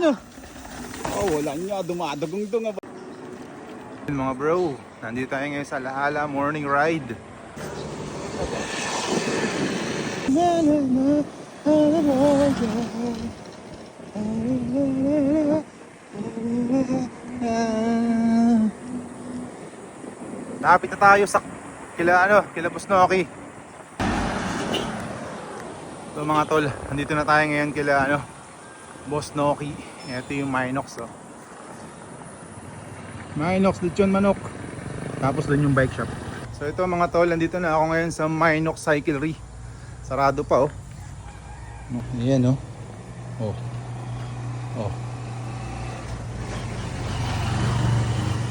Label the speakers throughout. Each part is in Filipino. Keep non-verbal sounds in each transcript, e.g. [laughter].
Speaker 1: ano? Oh, wala niya. Dumadagong-dung. Mga bro, nandito tayo ngayon sa Lahala Morning Ride. Lapit na tayo sa kila ano, kila Busnoki. So mga tol, nandito na tayo ngayon kila ano, Boss Noki. Ito yung Minox oh. Minox, lechon manok. Tapos doon yung bike shop. So ito mga tol, nandito na ako ngayon sa Minox Cyclery. Sarado pa oh. Oh, Ayan oh. Oh. Oh.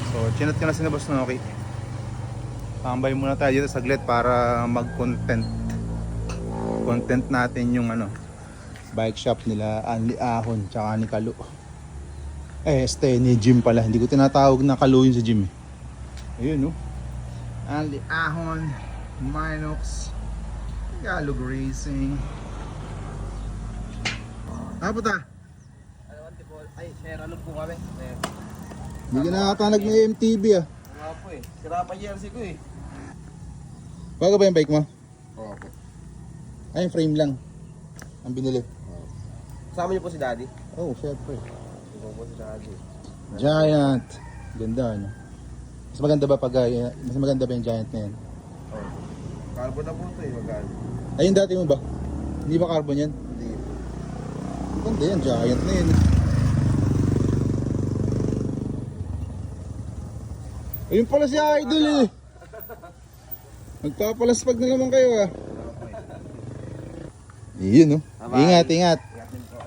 Speaker 1: So chinat ko na si Boss Noki. Tambay muna tayo dito saglit para mag-content. Content natin yung ano, bike shop nila Anli Ahon tsaka ni Kalu. Eh, este ni Jim pala. Hindi ko tinatawag na Kalu yun sa Jim. eh. Ayun no. Anli Ahon, Minox, Galug Racing. Ah,
Speaker 2: ang tipo? Ay, share ano po kami?
Speaker 1: Hindi ka nakatanag ng MTV ah.
Speaker 2: nga po eh. Sira pa jersey ko eh.
Speaker 1: Bago ba yung bike mo?
Speaker 2: Oo po.
Speaker 1: Ay, frame lang. Ang binili.
Speaker 2: Kasama niyo po si daddy?
Speaker 1: Oh, syempre.
Speaker 2: Ikaw po si daddy.
Speaker 1: Giant. Ganda ano. Mas maganda ba pag uh, mas maganda ba yung giant na yan?
Speaker 2: Oo. Carbon na po ito eh, magkano?
Speaker 1: Ay, yung dati mo ba? Hindi ba carbon yan?
Speaker 2: Hindi.
Speaker 1: Maganda yan, giant na yan. Ayun pala si Idol eh. [laughs] Magpapalaspag na naman kayo ah. Iyon oh.
Speaker 2: Bye-bye.
Speaker 1: Ingat, ingat.
Speaker 2: Ingat din po.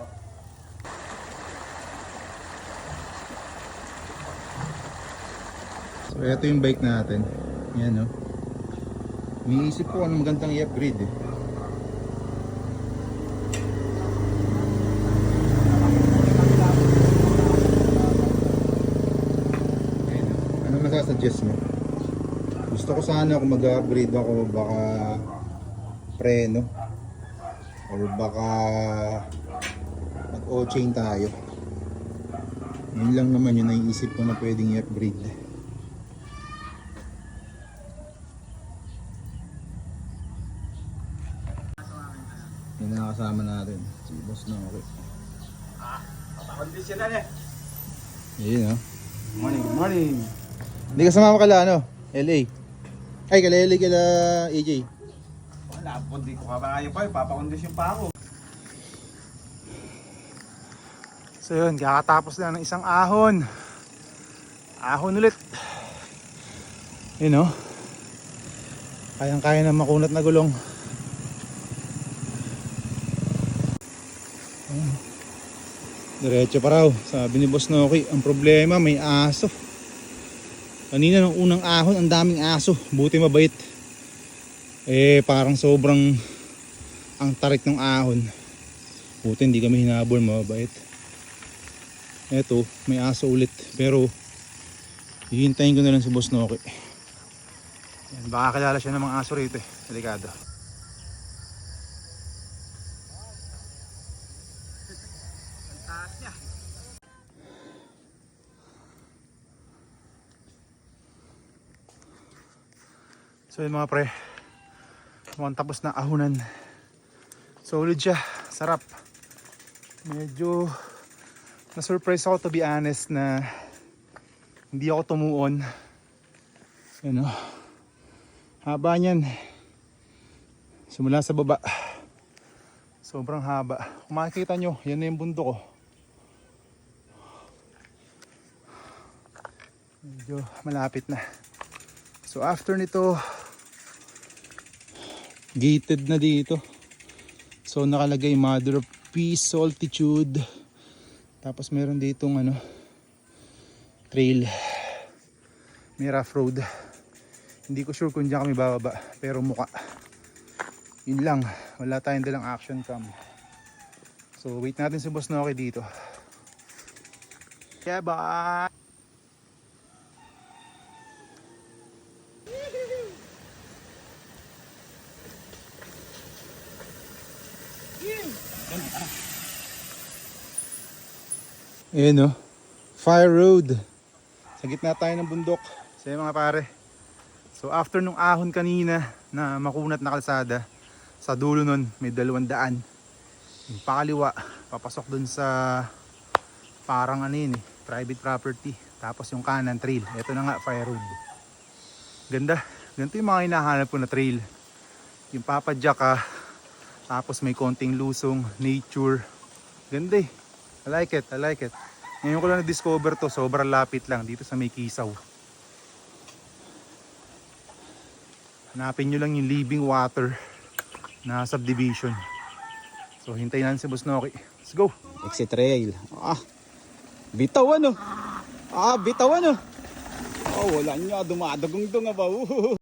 Speaker 1: So ito yung bike natin. Yan oh. Iniisip ko anong magandang i-upgrade eh. Ayun, oh. Masasuggest mo? Gusto ko sana kung mag-upgrade ako baka preno or baka mag o-chain tayo. Yun lang naman yung naiisip ko na pwedeng i-upgrade. Yung nakakasama natin, si Boss na okay.
Speaker 2: Pakondisyonan eh.
Speaker 1: Yun oh.
Speaker 2: Morning, good morning.
Speaker 1: Hindi ka sumama kala ano? LA. Ay, kala LA kala AJ.
Speaker 2: Wala po, di ko kabayo pa. Papakondisyon pa ako.
Speaker 1: So yun, kakatapos lang ng isang ahon. Ahon ulit. Yun oh. Kayang-kaya na makunat na gulong. Ayun. Diretso pa raw. Sabi ni Boss Noki, ang problema may aso. Kanina nung unang ahon, ang daming aso. Buti mabait. Eh, parang sobrang ang tarik ng ahon. Buti hindi kami hinabol, mabait. Eto, may aso ulit. Pero, hihintayin ko na lang si Boss Noki. Baka kilala siya ng mga aso rito eh. Delikado. So yun mga pre, mukhang tapos na ahunan. Solid siya, sarap. Medyo na-surprise ako to be honest na hindi ako tumuon. Yan o. Haba niyan. Simula sa baba. Sobrang haba. Kung makikita nyo, yan na yung bundok ko. Medyo malapit na. So after nito, gated na dito. So nakalagay mother of peace, altitude. Tapos meron ditong ano, trail. May rough road. Hindi ko sure kung diyan kami bababa. Pero muka. Yun lang. Wala tayong dalang action cam. So wait natin si Boss Noki dito. Yeah, bye! Ayan o. Fire road. Sa gitna tayo ng bundok. Yun, mga pare. So after nung ahon kanina na makunat na kalsada, sa dulo nun may dalawang daan. Yung pakaliwa, papasok dun sa parang ano yun eh, private property. Tapos yung kanan trail. Ito na nga, fire road. Ganda. Ganito yung mga hinahanap ko na trail. Yung papadyak ka, tapos may konting lusong, nature. Ganda eh. I like it, I like it. Ngayon ko lang na-discover to, sobrang lapit lang dito sa may Kisaw. Hanapin nyo lang yung living water na subdivision. So hintayin natin si Boss Noki. Let's go!
Speaker 3: Exit trail. Ah, bitaw ano? Ah, bitaw ano? Oh, wala niya. Dumadagong-dung ba?